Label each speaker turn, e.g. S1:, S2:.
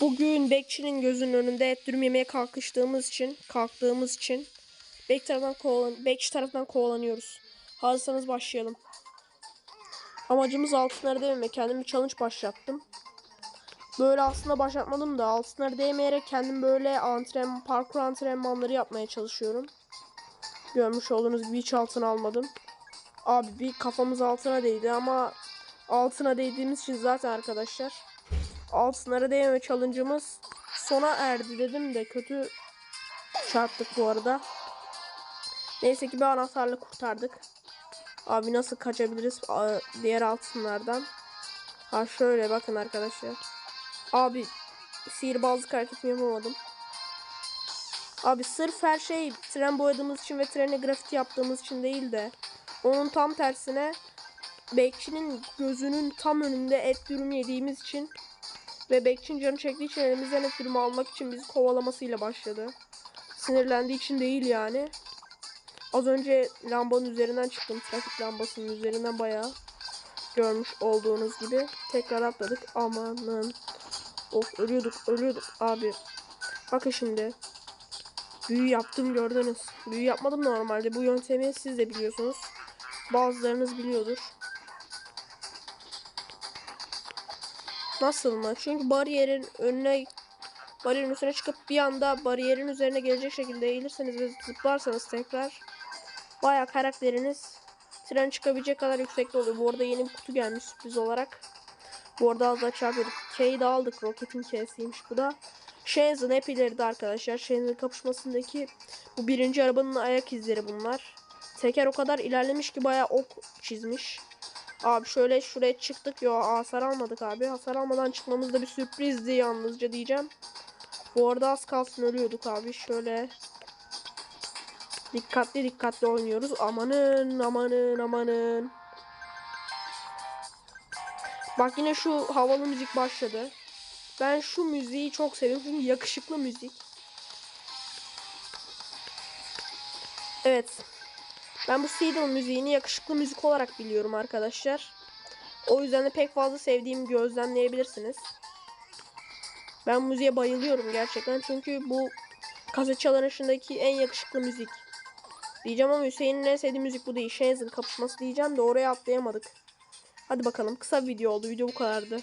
S1: Bugün bekçinin gözünün önünde et dürüm yemeye kalkıştığımız için, kalktığımız için bek tarafından kovalan, bekçi tarafından kovalanıyoruz. Hazırsanız başlayalım. Amacımız altınları değmemek. Kendim bir challenge başlattım. Böyle aslında başlatmadım da altınları değmeyerek kendim böyle antrenman, parkur antrenmanları yapmaya çalışıyorum. Görmüş olduğunuz gibi hiç altın almadım. Abi bir kafamız altına değdi ama altına değdiğimiz için zaten arkadaşlar altınlara değmeme challenge'ımız sona erdi dedim de kötü çarptık bu arada. Neyse ki bir anahtarla kurtardık. Abi nasıl kaçabiliriz diğer altınlardan? Ha şöyle bakın arkadaşlar. Abi sihirbazlık hareketimi yapamadım. Abi sırf her şey tren boyadığımız için ve trene grafiti yaptığımız için değil de onun tam tersine bekçinin gözünün tam önünde et dürüm yediğimiz için ve bekçinin canı çektiği için elimizden et dürümü almak için bizi kovalamasıyla başladı. Sinirlendiği için değil yani. Az önce lambanın üzerinden çıktım. Trafik lambasının üzerinden bayağı görmüş olduğunuz gibi. Tekrar atladık. Amanın. Of ölüyorduk ölüyorduk abi. Bakın şimdi. Büyü yaptım gördünüz. Büyü yapmadım normalde. Bu yöntemi siz de biliyorsunuz. Bazılarınız biliyordur. Nasıl mı? Çünkü bariyerin önüne bariyerin üstüne çıkıp bir anda bariyerin üzerine gelecek şekilde eğilirseniz ve zıplarsanız tekrar baya karakteriniz tren çıkabilecek kadar yüksekte oluyor. Bu arada yeni bir kutu gelmiş sürpriz olarak. Bu arada az daha çarpıyorduk. K'yi de aldık. Rocket'in K'siymiş bu da. Shenzhen hep ileride arkadaşlar. Shenzhen kapışmasındaki bu birinci arabanın ayak izleri bunlar. Teker o kadar ilerlemiş ki bayağı ok çizmiş. Abi şöyle şuraya çıktık. Yo hasar almadık abi. Hasar almadan çıkmamız da bir sürprizdi yalnızca diyeceğim. Bu arada az kalsın ölüyorduk abi. Şöyle dikkatli dikkatli oynuyoruz. Amanın amanın amanın. Bak yine şu havalı müzik başladı. Ben şu müziği çok seviyorum çünkü yakışıklı müzik. Evet. Ben bu Seedle müziğini yakışıklı müzik olarak biliyorum arkadaşlar. O yüzden de pek fazla sevdiğimi gözlemleyebilirsiniz. Ben müziğe bayılıyorum gerçekten. Çünkü bu kaset çalınışındaki en yakışıklı müzik. Diyeceğim ama Hüseyin'in en sevdiği müzik bu değil. Shenzhen kapışması diyeceğim de oraya atlayamadık. Hadi bakalım. Kısa bir video oldu. Video bu kadardı.